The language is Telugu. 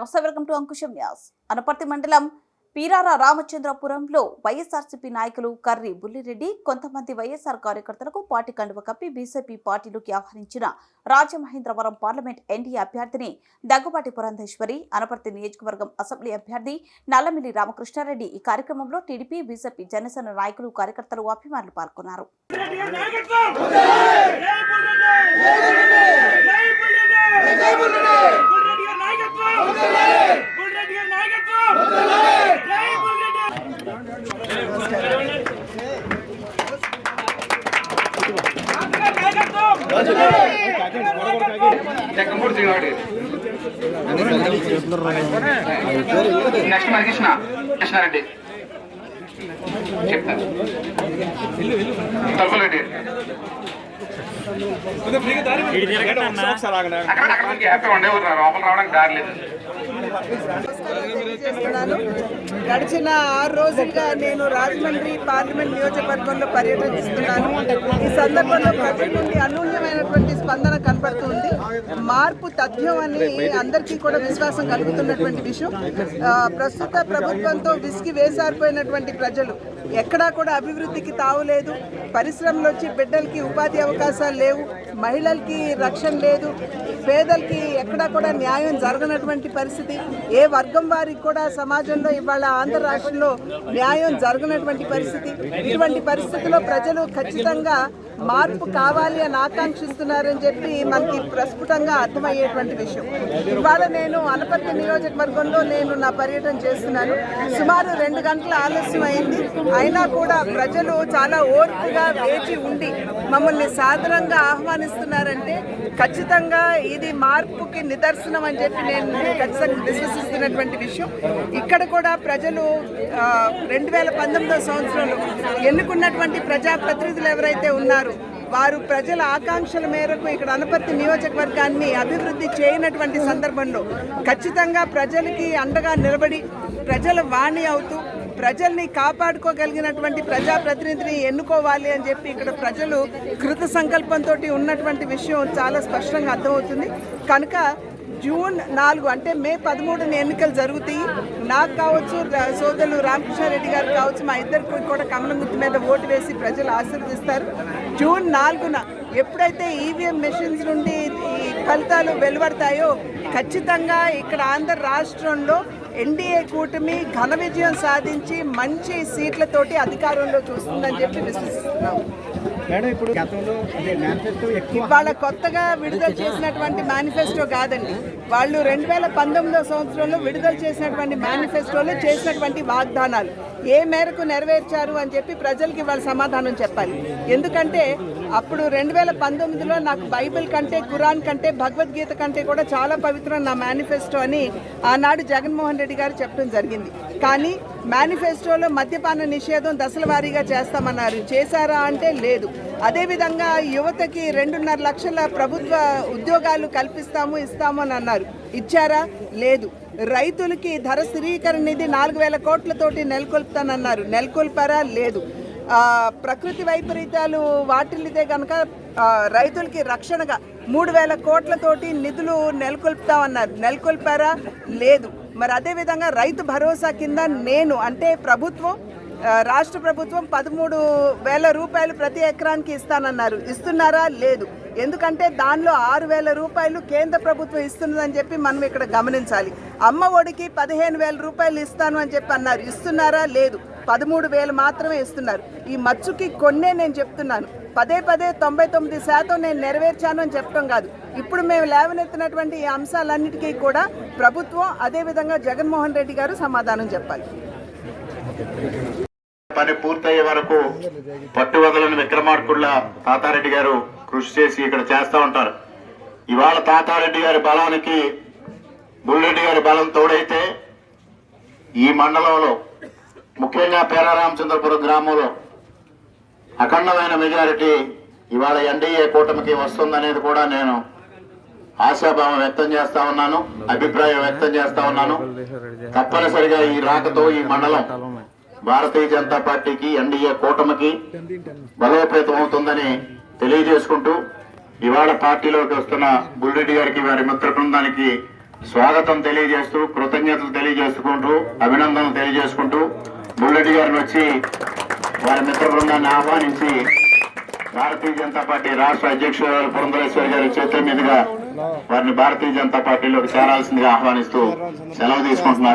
నమస్తే welcome to Ankusham news. Anaparthi మండలం పీరార రామచంద్రపురంలో వైఎస్ఆర్సీపీ నాయకులు కర్రి బుల్లిరెడ్డి కొంతమంది వైఎస్ఆర్ కార్యకర్తలకు పార్టీ కండువ కప్పి బీజేపీ పార్టీలోకి ఆహ్వానించిన రాజమహేంద్రవరం పార్లమెంట్ ఎన్డీఏ అభ్యర్థిని దగ్గుబాటి పురంధేశ్వరి అనపర్తి నియోజకవర్గం అసెంబ్లీ అభ్యర్థి నల్లమిల్లి రామకృష్ణారెడ్డి ఈ కార్యక్రమంలో టీడీపీ బీజేపీ జనసేన నాయకులు కార్యకర్తలు అభిమానులు పాల్గొన్నారు. చెక్కమూడు నెక్స్ట్ మరి కృష్ణ కృష్ణారెడ్డి చెప్తాను తప్పలేండి గడిచిన ఆరు రోజులుగా నేను రాజమండ్రి పార్లమెంట్ నియోజకవర్గంలో పర్యటిస్తున్నాను ఈ సందర్భంలో ప్రజల నుండి అనూహ్యమైనటువంటి స్పందన కనపడుతుంది మార్పు తథ్యం అని అందరికీ కూడా విశ్వాసం కలుగుతున్నటువంటి విషయం. ప్రస్తుత ప్రభుత్వంతో విసిగి వేసారిపోయినటువంటి ప్రజలు ఎక్కడా కూడా అభివృద్ధికి తావులేదు పరిశ్రమలు వచ్చి బిడ్డలకి ఉపాధి అవకాశాలు లేవు. మహిళలకి రక్షణ లేదు. పేదలకి ఎక్కడా కూడా న్యాయం జరగనటువంటి పరిస్థితి. ఏ వర్గం వారికి కూడా సమాజంలో ఇవాళ ఆంధ్ర రాష్ట్రంలో న్యాయం జరగనటువంటి పరిస్థితి. ఇటువంటి పరిస్థితిలో ప్రజలు ఖచ్చితంగా మార్పు కావాలి అని ఆకాంక్షిస్తున్నారని చెప్పి మనకి ప్రస్ఫుటంగా అర్థమయ్యేటువంటి విషయం. ఇవాళ నేను అనపర్తి నియోజకవర్గంలో నేను నా పర్యటన చేస్తున్నాను. సుమారు రెండు గంటల ఆలస్యం అయింది. అయినా కూడా ప్రజలు చాలా ఓర్పుగా వేచి ఉండి మమ్మల్ని సాధారణంగా ఆహ్వానిస్తున్నారంటే ఖచ్చితంగా ఇది మార్పుకి నిదర్శనం అని చెప్పి నేను ఖచ్చితంగా విశ్వసిస్తున్నటువంటి విషయం. ఇక్కడ కూడా ప్రజలు రెండు వేల పంతొమ్మిదో సంవత్సరంలో ఎన్నుకున్నటువంటి ప్రజాప్రతినిధులు ఎవరైతే ఉన్నారు వారు ప్రజల ఆకాంక్షల మేరకు ఇక్కడ అనపర్తి నియోజకవర్గాన్ని అభివృద్ధి చేయనటువంటి సందర్భంలో ఖచ్చితంగా ప్రజలకి అండగా నిలబడి ప్రజల వాణి అవుతూ ప్రజల్ని కాపాడుకోగలిగినటువంటి ప్రజాప్రతినిధిని ఎన్నుకోవాలి అని చెప్పి ఇక్కడ ప్రజలు కృత సంకల్పంతో ఉన్నటువంటి విషయం చాలా స్పష్టంగా అర్థమవుతుంది. కనుక జూన్ నాలుగు అంటే మే పదమూడున ఎన్నికలు జరుగుతాయి. నాకు కావచ్చు రా- సోదరులు రామకృష్ణారెడ్డి గారు కావచ్చు మా ఇద్దరికి కూడా కమలం గుర్తు మీద ఓటు వేసి ప్రజలు ఆశీర్వదిస్తారు. జూన్ నాలుగున ఎప్పుడైతే ఈవీఎం మెషిన్స్ నుండి ఈ ఫలితాలు వెలువడతాయో ఖచ్చితంగా ఇక్కడ ఆంధ్ర రాష్ట్రంలో ఎన్డీఏ కూటమి ఘన విజయం సాధించి మంచి సీట్లతోటి అధికారంలో చూస్తుందని చెప్పి విశ్వసిస్తున్నాం. మేడం ఇప్పుడు గతంలో ఇవాళ కొత్తగా విడుదల చేసినటువంటి మేనిఫెస్టో కాదండి. వాళ్ళు రెండు వేల పంతొమ్మిదో సంవత్సరంలో విడుదల చేసినటువంటి మేనిఫెస్టోలో చేసినటువంటి వాగ్దానాలు. ఏ మేరకు నెరవేర్చారు అని చెప్పి ప్రజలకి వాళ్ళు సమాధానం చెప్పాలి. ఎందుకంటే అప్పుడు రెండు వేల పంతొమ్మిదిలో నాకు బైబిల్ కంటే ఖురాన్ కంటే భగవద్గీత కంటే కూడా చాలా పవిత్రం నా మేనిఫెస్టో అని ఆనాడు జగన్మోహన్ రెడ్డి గారు చెప్పడం జరిగింది. కానీ మేనిఫెస్టోలో మద్యపాన నిషేధం దశల వారీగా చేస్తామన్నారు. చేశారా అంటే లేదు. అదేవిధంగా యువతకి రెండున్నర లక్షల ప్రభుత్వ ఉద్యోగాలు కల్పిస్తాము ఇస్తాము అని అన్నారు. ఇచ్చారా? లేదు. రైతులకి ధర స్థిరీకరణ నిధి నాలుగు వేల కోట్లతోటి నెలకొల్పుతానన్నారు. నెలకొల్పారా? లేదు. ప్రకృతి వైపరీత్యాలు వాటిల్లితే కనుక రైతులకి రక్షణగా మూడు వేల కోట్లతోటి నిధులు నెలకొల్పుతామన్నారు. నెలకొల్పారా? లేదు. మరి అదేవిధంగా రైతు భరోసా కింద నేను అంటే ప్రభుత్వం రాష్ట్ర ప్రభుత్వం పదమూడు వేల రూపాయలు ప్రతి ఎకరానికి ఇస్తానన్నారు. ఇస్తున్నారా? లేదు. ఎందుకంటే దానిలో ఆరు వేల రూపాయలు కేంద్ర ప్రభుత్వం ఇస్తున్నదని చెప్పి మనం ఇక్కడ గమనించాలి. అమ్మ ఒడికి పదిహేను వేల రూపాయలు ఇస్తాను అని చెప్పి అన్నారు. ఇస్తున్నారా? లేదు. పదమూడు వేలు మాత్రమే ఇస్తున్నారు. ఈ మచ్చుకి కొన్నే నేను చెప్తున్నాను. పదే పదే తొంభై తొమ్మిది శాతం నేను నెరవేర్చాను అని చెప్పడం కాదు. ఇప్పుడు మేము లేవనెత్తినటువంటి ఈ అంశాలన్నిటికీ కూడా ప్రభుత్వం అదేవిధంగా జగన్మోహన్ రెడ్డి గారు సమాధానం చెప్పాలి. పని పూర్తయ్యే వరకు పట్టువదలని విక్రమార్కుళ్ళ తాతారెడ్డి గారు కృషి చేసి ఇక్కడ చేస్తూ ఉంటారు. ఇవాళ తాతారెడ్డి గారి బలానికి బుల్రెడ్డి గారి బలం తోడైతే ఈ మండలంలో ముఖ్యంగా పేరారామచంద్రపురం గ్రామంలో అఖండమైన మెజారిటీ ఇవాళ ఎన్డీఏ కూటమికి వస్తుందనేది కూడా నేను ఆశాభావం వ్యక్తం చేస్తా ఉన్నాను అభిప్రాయం వ్యక్తం చేస్తా ఉన్నాను. తప్పనిసరిగా ఈ రాకతో ఈ మండలం భారతీయ జనతా పార్టీకి ఎన్డీఏ కూటమికి బలోపేతం అవుతుందని తెలియజేసుకుంటూ ఇవాళ పార్టీలోకి వస్తున్న బుల్రెడ్డి గారికి వారి మిత్ర బృందానికి స్వాగతం తెలియజేస్తూ కృతజ్ఞతలు తెలియజేసుకుంటూ అభినందనలు తెలియజేసుకుంటూ బుల్లెడ్డి గారిని వచ్చి వారి మిత్ర బృందాన్ని ఆహ్వానించి భారతీయ జనతా పార్టీ రాష్ట్ర అధ్యక్షుడు పురంధరేశ్వరి గారి చేతుల మీదుగా వారిని భారతీయ జనతా పార్టీలోకి చేరాల్సిందిగా ఆహ్వానిస్తూ సెలవు తీసుకుంటున్నారు.